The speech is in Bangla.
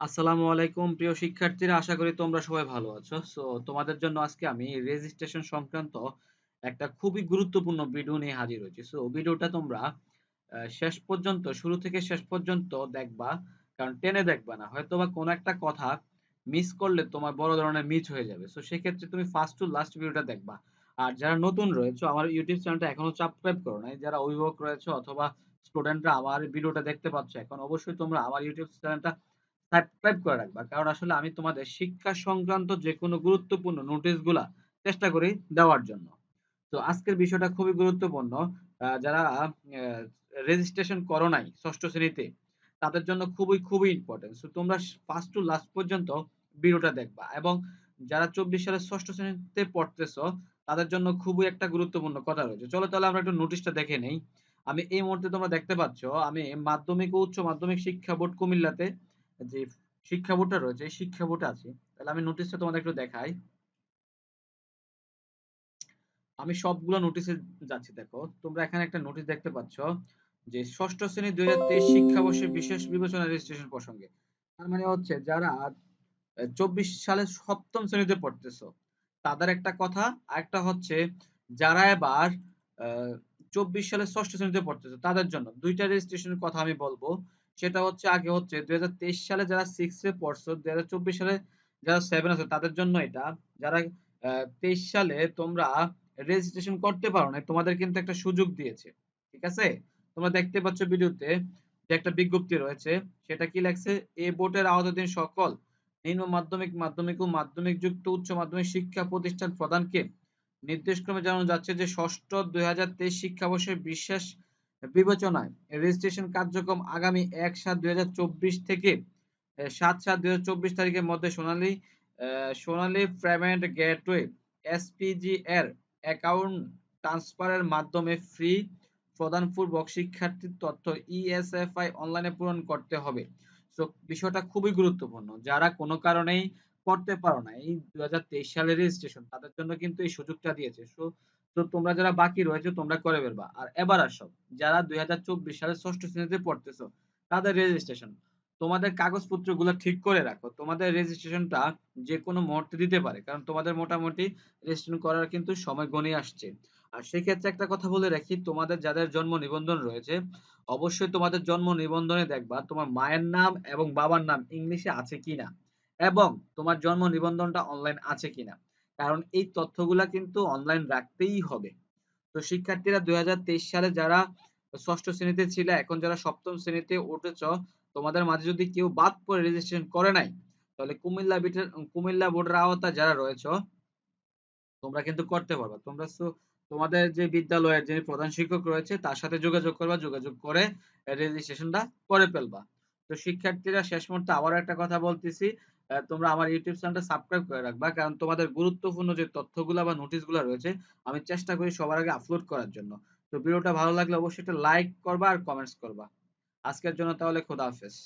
আসসালামু আলাইকুম, প্রিয় শিক্ষার্থীরা। আশা করি তোমরা সবাই ভালো আছো। সো তোমাদের জন্য আজকে আমি রেজিস্ট্রেশন সংক্রান্ত একটা খুবই গুরুত্বপূর্ণ ভিডিও নিয়ে হাজির হয়েছি। সো ভিডিওটা তোমরা শেষ পর্যন্ত, শুরু থেকে শেষ পর্যন্ত দেখবা। কারণ টেনে দেখবা না। হয়তো বা কোনো একটা কথা মিস করলে তোমার বড় ধরনের মিস হয়ে যাবে। সো সেক্ষেত্রে তুমি ফার্স্ট টু লাস্ট ভিডিওটা দেখবা। আর যারা নতুন রয়েছে, আমার ইউটিউব চ্যানেলটা এখনও সাবস্ক্রাইব করো নাই। যারা অভিভাবক রয়েছে অথবা স্টুডেন্টরা আমার ভিডিওটা দেখতে পাচ্ছ এখন, অবশ্যই তোমরা আমার ইউটিউব চ্যানেলটা সাবস্ক্রাইব করে রাখবা। কারণ আসলে আমি তোমাদের শিক্ষা সংক্রান্ত যে কোনো গুরুত্বপূর্ণ নোটিশগুলা চেষ্টা করি দেওয়ার জন্য। তো আজকের বিষয়টা খুবই গুরুত্বপূর্ণ। যারা রেজিস্ট্রেশন করো নাই ষষ্ঠ শ্রেণীতে, তাদের জন্য খুবই খুবই ইম্পর্টেন্ট সো তোমরা ফার্স্ট টু লাস্ট পর্যন্ত ভিডিওটা দেখবা এবং যারা চব্বিশ সালের ষষ্ঠ শ্রেণীতে পড়তেছো, তাদের জন্য খুবই একটা গুরুত্বপূর্ণ কথা রয়েছে। চলো তাহলে আমরা একটু নোটিশটা দেখে নেই। আমি এই মুহূর্তে তোমরা দেখতে পাচ্ছ, আমি মাধ্যমিক ও উচ্চ মাধ্যমিক শিক্ষা বোর্ড কুমিল্লাতে যে শিক্ষা বোর্ডটা রয়েছে, এই শিক্ষা বোর্ডে আছি। তাহলে আমি নোটিশটা তোমাদের একটু দেখাই। আমি সবগুলো নোটিশে যাচ্ছি, দেখো। তোমরা এখানে একটা নোটিশ দেখতে পাচ্ছ যে ষষ্ঠ শ্রেণি দুই হাজার তেইশ শিক্ষাবর্ষে বিশেষ বিবেচনা রেজিস্ট্রেশন প্রসঙ্গে। তার মানে হচ্ছে যারা চব্বিশ সালে সপ্তম শ্রেণীতে পড়তেছ, তাদের একটা কথা, আরেকটা হচ্ছে যারা এবার চব্বিশ সালে ষষ্ঠ শ্রেণীতে পড়তেছে, তাদের জন্য। দুইটা রেজিস্ট্রেশনের কথা আমি বলব। সেটা হচ্ছে আগে হচ্ছে দুই সালে যারা সিক্সে পড়ছো দুই সালে যারা সেভেন আছে তাদের জন্য এটা। যারা তেইশ সালে তোমরা রেজিস্ট্রেশন করতে পারো না তোমাদের কিন্তু একটা সুযোগ দিয়েছে, ঠিক আছে? তোমরা দেখতে পাচ্ছ ভিডিওতে যে একটা বিজ্ঞপ্তি রয়েছে, সেটা কি লেখছে? এ বোর্ডের আওতাধীন সকল নিম্ন মাধ্যমিক মাধ্যমিক ও মাধ্যমিক যুক্ত উচ্চ মাধ্যমিক শিক্ষা প্রতিষ্ঠান প্রদানকে নির্দেশক্রমে জানানো যাচ্ছে যে ষষ্ঠ দুই হাজার তেইশ শিক্ষাবর্ষের বিশেষ বিবেচনায় রেজিস্ট্রেশন কার্যক্রম আগামী এক সাত দুই থেকে সাত সাত দুই তারিখের মধ্যে Sonali Sonali payment gateway SPG এর অ্যাকাউন্ট ট্রান্সফারের মাধ্যমে ফ্রি প্রদানপূর্বক শিক্ষার্থীর তথ্য ইএসএফআই অনলাইনে পূরণ করতে হবে। তো বিষয়টা খুবই গুরুত্বপূর্ণ। যারা কোনো কারণেই করতে পারো না এই দুই হাজার তেইশ সালের রেজিস্ট্রেশন, তাদের জন্য কিন্তু এই সুযোগটা দিয়েছে। সো তো তোমরা যারা বাকি রয়েছে, তোমরা করে ফেলবা আর এবার আসো, যারা দুই হাজার চব্বিশ সালের ষষ্ঠ শ্রেণীতে পড়তেছো, তাদের রেজিস্ট্রেশন তোমাদের কাগজপত্রগুলো ঠিক করে রাখো। তোমাদের রেজিস্ট্রেশনটা যে কোনো মুহূর্তে দিতে পারে, কারণ তোমাদের মোটামুটি রেজিস্ট্রেশন করার কিন্তু সময় গণিয়ে আসছে। আর সেক্ষেত্রে একটা কথা বলে রাখি, তোমাদের যাদের জন্ম নিবন্ধন রয়েছে, অবশ্যই তোমাদের জন্ম নিবন্ধনে দেখবা তোমার মায়ের নাম এবং বাবার নাম ইংলিশে আছে কিনা, এবং তোমার জন্ম নিবন্ধনটা অনলাইন আছে কিনা। কারণ এই তথ্যগুলা কিন্তু অনলাইন রাখতেই হবে। তো শিক্ষার্থীরা দুই সালে যারা ষষ্ঠ শ্রেণীতে ছিল, এখন যারা সপ্তম শ্রেণীতে উঠেছ, তোমাদের মাঝে যদি কেউ বাদ পড়ে রেজিস্ট্রেশন করে নাই, তাহলে কুমিল্লা বিটের, কুমিল্লা বোর্ডের আওতা যারা রয়েছে, তোমরা কিন্তু করতে পারবা। তোমরা তোমাদের যে বিদ্যালয়ের যে প্রধান শিক্ষক রয়েছে, তার সাথে যোগাযোগ করবা, যোগাযোগ করে রেজিস্ট্রেশনটা করে ফেলবা। তো শিক্ষার্থীরা শেষ মুহূর্তে আবার একটা কথা বলতেছি তোমরা আমার ইউটিউব চ্যানেলটা সাবস্ক্রাইব করে রাখবা, কারণ তোমাদের গুরুত্বপূর্ণ যে তথ্যগুলো বা নোটিশগুলো রয়েছে, আমি চেষ্টা করি সবার আগে আপলোড করার জন্য। তো ভিডিওটা ভালো লাগলে অবশ্যই একটা লাইক করবা আর কমেন্টস করবা। আজকের জন্য তাহলে খোদা হাফেজ।